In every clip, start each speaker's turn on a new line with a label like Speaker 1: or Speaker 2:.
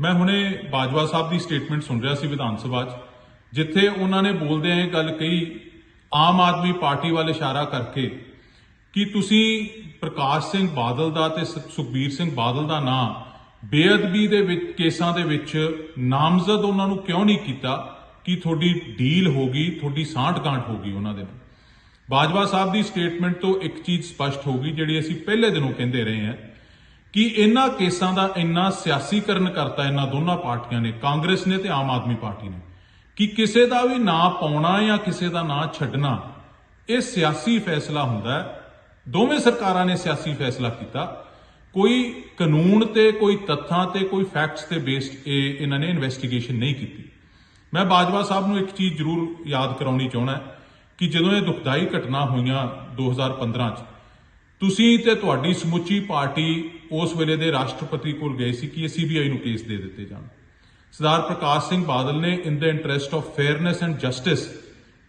Speaker 1: ਮੈਂ ਹੁਣੇ ਬਾਜਵਾ ਸਾਹਿਬ ਦੀ ਸਟੇਟਮੈਂਟ ਸੁਣ ਰਿਹਾ ਸੀ ਵਿਧਾਨ ਸਭਾ 'ਚ, ਜਿੱਥੇ ਉਹਨਾਂ ਨੇ ਬੋਲਦਿਆਂ ਇਹ ਗੱਲ ਕਹੀ, ਆਮ ਆਦਮੀ ਪਾਰਟੀ ਵੱਲ ਇਸ਼ਾਰਾ ਕਰਕੇ ਕਿ ਤੁਸੀਂ ਪ੍ਰਕਾਸ਼ ਸਿੰਘ ਬਾਦਲ ਦਾ ਤੇ ਸ- ਸੁਖਬੀਰ ਸਿੰਘ ਬਾਦਲ ਦਾ ਨਾਂ ਬੇਅਦਬੀ ਦੇ ਵਿੱਚ, ਕੇਸਾਂ ਦੇ ਵਿੱਚ ਨਾਮਜ਼ਦ ਉਹਨਾਂ ਨੂੰ ਕਿਉਂ ਨਹੀਂ ਕੀਤਾ? ਕਿ ਤੁਹਾਡੀ ਡੀਲ ਹੋ ਗਈ? ਤੁਹਾਡੀ ਸਾਂਠ ਗਾਂਠ ਹੋ ਗਈ ਉਹਨਾਂ ਦੇ ਨਾਲ? ਬਾਜਵਾ ਸਾਹਿਬ ਦੀ ਸਟੇਟਮੈਂਟ ਤੋਂ ਇੱਕ ਚੀਜ਼ ਸਪਸ਼ਟ ਹੋ ਗਈ, ਜਿਹੜੀ ਅਸੀਂ ਪਹਿਲੇ ਦਿਨੋਂ ਕਹਿੰਦੇ ਰਹੇ ਹਾਂ। ਕਿ ਇਹਨਾਂ ਕੇਸਾਂ ਦਾ ਇੰਨਾ ਸਿਆਸੀਕਰਨ ਕਰਤਾ ਇਹਨਾਂ ਦੋਨਾਂ ਪਾਰਟੀਆਂ ਨੇ, ਕਾਂਗਰਸ ਨੇ ਤੇ ਆਮ ਆਦਮੀ ਪਾਰਟੀ ਨੇ, ਕਿ ਕਿਸੇ ਦਾ ਵੀ ਨਾਂ ਪਾਉਣਾ ਜਾਂ ਕਿਸੇ ਦਾ ਨਾਂ ਛੱਡਣਾ, ਇਹ ਸਿਆਸੀ ਫੈਸਲਾ ਹੁੰਦਾ ਦੋਵੇਂ ਸਰਕਾਰਾਂ ਨੇ ਸਿਆਸੀ ਫੈਸਲਾ ਕੀਤਾ। ਕੋਈ ਕਾਨੂੰਨ ਤੇ, ਕੋਈ ਤੱਥਾਂ ਤੇ, ਕੋਈ ਫੈਕਟਸ ਤੇ ਬੇਸਡ ਇਹ ਇਹਨਾਂ ਨੇ ਇਨਵੈਸਟੀਗੇਸ਼ਨ ਨਹੀਂ ਕੀਤੀ। ਮੈਂ ਬਾਜਵਾ ਸਾਹਿਬ ਨੂੰ ਇੱਕ ਚੀਜ਼ ਜ਼ਰੂਰ ਯਾਦ ਕਰਾਉਣੀ ਚਾਹਣਾ ਕਿ ਜਦੋਂ ਇਹ ਦੁਖਦਾਈ ਘਟਨਾ ਹੋਈਆਂ 2015 ਚ ਤੁਸੀਂ ਤੇ ਤੁਹਾਡੀ ਸਮੁੱਚੀ ਪਾਰਟੀ ਉਸ ਵੇਲੇ ਦੇ ਰਾਸ਼ਟਰਪਤੀ ਕੋਲ ਗਏ ਸੀ ਕਿ ਇਹ ਸੀਬੀਆਈ ਨੂੰ ਕੇਸ ਦੇ ਦਿੱਤੇ ਜਾਣ। ਸਰਦਾਰ ਪ੍ਰਕਾਸ਼ ਸਿੰਘ ਬਾਦਲ ਨੇ in the interest of fairness and justice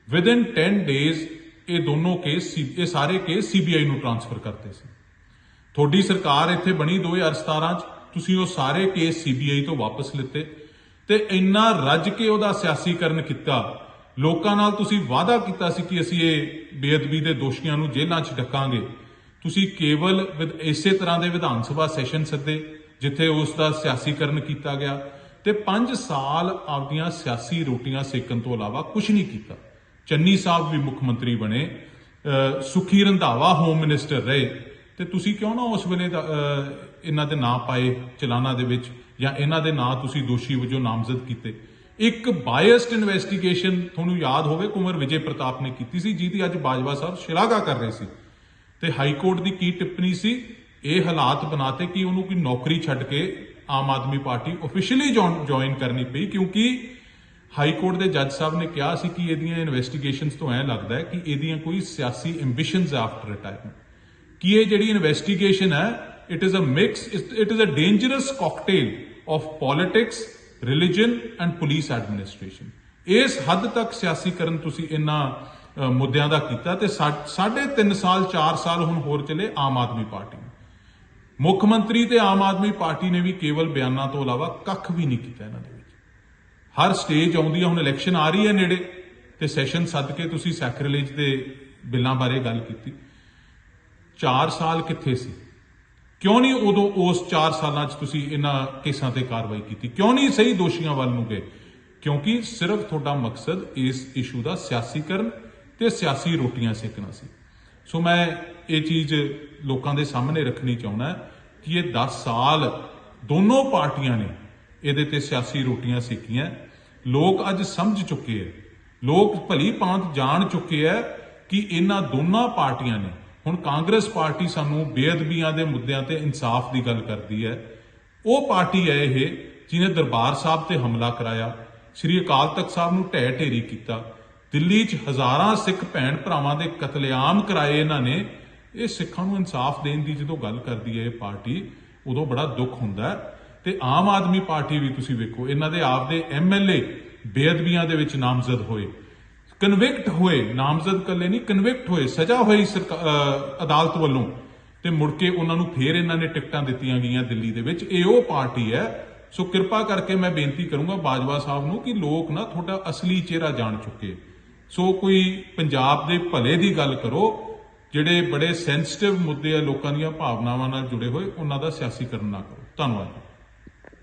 Speaker 1: within 10 days ਇਹ ਦੋਨੋਂ ਕੇਸ ਸੀ- ਇਹ ਸਾਰੇ ਕੇਸ ਸੀਬੀਆਈ ਨੂੰ ਟ੍ਰਾਂਸਫਰ ਕਰਤੇ ਸੀ। ਤੁਹਾਡੀ ਸਰਕਾਰ ਇੱਥੇ ਬਣੀ 2017 ਚ, ਤੁਸੀਂ ਉਹ ਸਾਰੇ ਕੇਸ ਸੀਬੀਆਈ ਤੋਂ ਵਾਪਸ ਲਿੱਤੇ ਤੇ ਇੰਨਾ ਰੱਜ ਕੇ ਉਹਦਾ ਸਿਆਸੀਕਰਨ ਕੀਤਾ, ਲੋਕਾਂ ਨਾਲ ਤੁਸੀਂ ਵਾਅਦਾ ਕੀਤਾ ਸੀ ਕਿ ਅਸੀਂ ਇਹ ਬੇਅਦਬੀ ਦੇ ਦੋਸ਼ੀਆਂ ਨੂੰ ਜੇਲ੍ਹਾਂ 'ਚ ਡੱਕਾਂਗੇ। ਤੁਸੀਂ ਕੇਵਲ ਵਿਦ ਇਸੇ ਤਰ੍ਹਾਂ ਦੇ ਵਿਧਾਨ ਸਭਾ ਸੈਸ਼ਨ ਸੱਦੇ, ਜਿੱਥੇ ਉਸ ਦਾ ਸਿਆਸੀਕਰਨ ਕੀਤਾ ਗਿਆ ਤੇ 5 ਸਾਲ ਆਪਦੀਆਂ ਸਿਆਸੀ ਰੋਟੀਆਂ ਸੇਕਣ ਤੋਂ ਇਲਾਵਾ ਕੁਝ ਨਹੀਂ ਕੀਤਾ। ਚੰਨੀ ਸਾਹਿਬ ਵੀ ਮੁੱਖ ਮੰਤਰੀ ਬਣੇ ਸੁਖੀ ਰੰਧਾਵਾ ਹੋਮ ਮਿਨਿਸਟਰ ਰਹੇ, ਤੇ ਤੁਸੀਂ ਕਿਉਂ ਨਾ ਉਸ ਵੇਲੇ ਇਹਨਾਂ ਦੇ ਨਾਂ ਪਾਏ ਚਲਾਨਾ ਦੇ ਵਿੱਚ, ਜਾਂ ਇਹਨਾਂ ਦੇ ਨਾਂ ਤੁਸੀਂ ਦੋਸ਼ੀ ਵਜੋਂ ਨਾਮਜ਼ਦ ਕੀਤੇ? ਇੱਕ ਬਾਇਸਡ ਇਨਵੈਸਟੀਗੇਸ਼ਨ ਤੁਹਾਨੂੰ ਯਾਦ ਹੋਵੇ, ਕੁਮਰ ਵਿਜੇ ਪ੍ਰਤਾਪ ਨੇ ਕੀਤੀ ਸੀ, ਜਿਹਦੀ ਅੱਜ ਬਾਜਵਾ ਸਾਹਿਬ ਸ਼ਲਾਘਾ ਕਰ ਰਹੇ ਸੀ। ਤੇ ਹਾਈ ਕੋਰਟ ਦੀ ਕੀ ਟਿੱਪਣੀ ਸੀ? ਇਹ ਹਾਲਾਤ ਬਣਾਤੇ ਕਿ ਉਹਨੂੰ ਕੋਈ ਨੌਕਰੀ ਛੱਡ ਕੇ Aam Aadmi Party officially join ਕਰਨੀ ਪਈ, ਕਿਉਂਕਿ ਹਾਈ ਕੋਰਟ ਦੇ ਜੱਜ ਸਾਹਿਬ ਨੇ ਕਿਹਾ ਸੀ ਕਿ ਇਹਦੀਆਂ ਇਨਵੈਸਟੀਗੇਸ਼ਨਸ ਤੋਂ ਐ ਲੱਗਦਾ ਹੈ ਕਿ ਇਹਦੀਆਂ ਕੋਈ ਸਿਆਸੀ ਐਂਬੀਸ਼ਨਸ ਆਫਟਰ ਰਿਟਾਇਰਮੈਂਟ ਕਿ ਇਹ ਜਿਹੜੀ ਇਨਵੈਸਟੀਗੇਸ਼ਨ ਹੈ it is a mix it is a dangerous cocktail of politics religion and police administration ਇਸ ਹੱਦ ਤੱਕ ਸਿਆਸੀਕਰਨ ਤੁਸੀਂ ਇਹਨਾਂ ਮੁੱਦਿਆਂ ਦਾ ਕੀਤਾ ਤੇ ਸਾ- ਸਾਢੇ 3 ਸਾਲ 4 ਸਾਲ ਹੁਣ ਹੋਰ ਚਲੇ ਆਮ ਆਦਮੀ ਪਾਰਟੀ ਨੂੰ। ਮੁੱਖ ਮੰਤਰੀ ਤੇ ਆਮ ਆਦਮੀ ਪਾਰਟੀ ਨੇ ਵੀ ਕੇਵਲ ਬਿਆਨਾਂ ਤੋਂ ਇਲਾਵਾ ਕੱਖ ਵੀ ਨਹੀਂ ਕੀਤਾ ਇਹਨਾਂ ਦੇ ਵਿੱਚ। ਹਰ ਸਟੇਜ ਆਉਂਦੀ ਹੈ ਹੁਣ ਇਲੈਕਸ਼ਨ ਆ ਰਹੀ ਹੈ ਨੇੜੇ ਤੇ ਸੈਸ਼ਨ ਸੱਦ ਕੇ ਤੁਸੀਂ ਸੈਕਰੇਲੇਜ ਦੇ ਬਿੱਲਾਂ ਬਾਰੇ ਗੱਲ ਕੀਤੀ। 4 ਸਾਲ ਕਿੱਥੇ ਸੀ? ਕਿਉਂ ਨਹੀਂ ਉਦੋਂ ਉਸ 4 ਸਾਲਾਂ 'ਚ ਤੁਸੀਂ ਇਹਨਾਂ ਕੇਸਾਂ ਤੇ ਕਾਰਵਾਈ ਕੀਤੀ? ਕਿਉਂ ਨਹੀਂ ਸਹੀ ਦੋਸ਼ੀਆਂ ਵੱਲ ਨੂੰ ਗਏ? ਕਿਉਂਕਿ ਸਿਰਫ ਤੁਹਾਡਾ ਮਕਸਦ ਇਸ ਇਸ਼ੂ ਦਾ ਸਿਆਸੀਕਰਨ ਤੇ ਸਿਆਸੀ ਰੋਟੀਆਂ ਸੇਕਣਾ ਸੀ। ਸੋ ਮੈਂ ਇਹ ਚੀਜ਼ ਲੋਕਾਂ ਦੇ ਸਾਹਮਣੇ ਰੱਖਣੀ ਚਾਹੁੰਦਾ ਕਿ ਇਹ 10 ਸਾਲ ਦੋਨੋਂ ਪਾਰਟੀਆਂ ਨੇ ਇਹਦੇ ਤੇ ਸਿਆਸੀ ਰੋਟੀਆਂ ਸੇਕੀਆਂ। ਲੋਕ ਅੱਜ ਸਮਝ ਚੁੱਕੇ ਹੈ ਲੋਕ ਭਲੀ ਭਾਂਤ ਜਾਣ ਚੁੱਕੇ ਹੈ ਕਿ ਇਹਨਾਂ ਦੋਨਾਂ ਪਾਰਟੀਆਂ ਨੇ, ਹੁਣ ਕਾਂਗਰਸ ਪਾਰਟੀ ਸਾਨੂੰ ਬੇਅਦਬੀਆਂ ਦੇ ਮੁੱਦਿਆਂ ਤੇ ਇਨਸਾਫ ਦੀ ਗੱਲ ਕਰਦੀ ਹੈ। ਉਹ ਪਾਰਟੀ ਹੈ ਇਹ ਜਿਹਨੇ ਦਰਬਾਰ ਸਾਹਿਬ ਤੇ ਹਮਲਾ ਕਰਾਇਆ, ਸ੍ਰੀ ਅਕਾਲ ਤਖਤ ਸਾਹਿਬ ਨੂੰ ਢਹਿ ਢੇਰੀ ਕੀਤਾ। ਦਿੱਲੀ 'ਚ ਹਜ਼ਾਰਾਂ ਸਿੱਖ ਭੈਣ ਭਰਾਵਾਂ ਦੇ ਕਤਲੇਆਮ ਕਰਾਏ ਇਹਨਾਂ ਨੇ, ਇਹ ਸਿੱਖਾਂ ਨੂੰ ਇਨਸਾਫ ਦੇਣ ਦੀ ਜਦੋਂ ਗੱਲ ਕਰਦੀ ਹੈ ਇਹ ਪਾਰਟੀ, ਉਦੋਂ ਬੜਾ ਦੁੱਖ ਹੁੰਦਾ ਹੈ। ਤੇ ਆਮ ਆਦਮੀ ਪਾਰਟੀ ਵੀ ਤੁਸੀਂ ਵੇਖੋ, ਇਹਨਾਂ ਦੇ ਆਪ ਆਪਦੇ ਐਮਐਲਏ ਬੇਅਦਬੀਆਂ ਦੇ ਵਿੱਚ ਨਾਮਜ਼ਦ ਹੋਏ। ਕਨਵਿਕਟ ਹੋਏ, ਨਾਮਜ਼ਦ ਕੱਲੇ ਨਹੀਂ, ਕਨਵਿਕਟ ਹੋਏ, ਸਜ਼ਾ ਹੋਈ ਸਰਕਾ- ਅਦਾਲਤ ਵੱਲੋਂ। ਤੇ ਮੁੜ ਕੇ ਉਹਨਾਂ ਨੂੰ ਫੇਰ ਇਹਨਾਂ ਨੇ ਟਿਕਟਾਂ ਦਿੱਤੀਆਂ ਗਈਆਂ ਦਿੱਲੀ ਦੇ ਵਿੱਚ। ਇਹ ਉਹ ਪਾਰਟੀ ਹੈ, ਸੋ ਕਿਰਪਾ ਕਰਕੇ ਮੈਂ ਬੇਨਤੀ ਕਰੂੰਗਾ ਬਾਜਵਾ ਸਾਹਿਬ ਨੂੰ ਕਿ ਲੋਕ ਨਾ ਤੁਹਾਡਾ ਅਸਲੀ ਚਿਹਰਾ ਜਾਣ ਚੁੱਕੇ। ਸੋ ਕੋਈ ਪੰਜਾਬ ਦੇ ਭਲੇ ਦੀ ਗੱਲ ਕਰੋ, ਜਿਹੜੇ ਬੜੇ ਸੈਂਸਿਟਿਵ ਮੁੱਦੇ ਆ ਲੋਕਾਂ ਦੀਆਂ ਭਾਵਨਾਵਾਂ ਨਾਲ ਜੁੜੇ ਹੋਏ, ਉਹਨਾਂ ਦਾ ਸਿਆਸੀਕਰਨ ਨਾ ਕਰੋ। ਧੰਨਵਾਦ ਜੀ।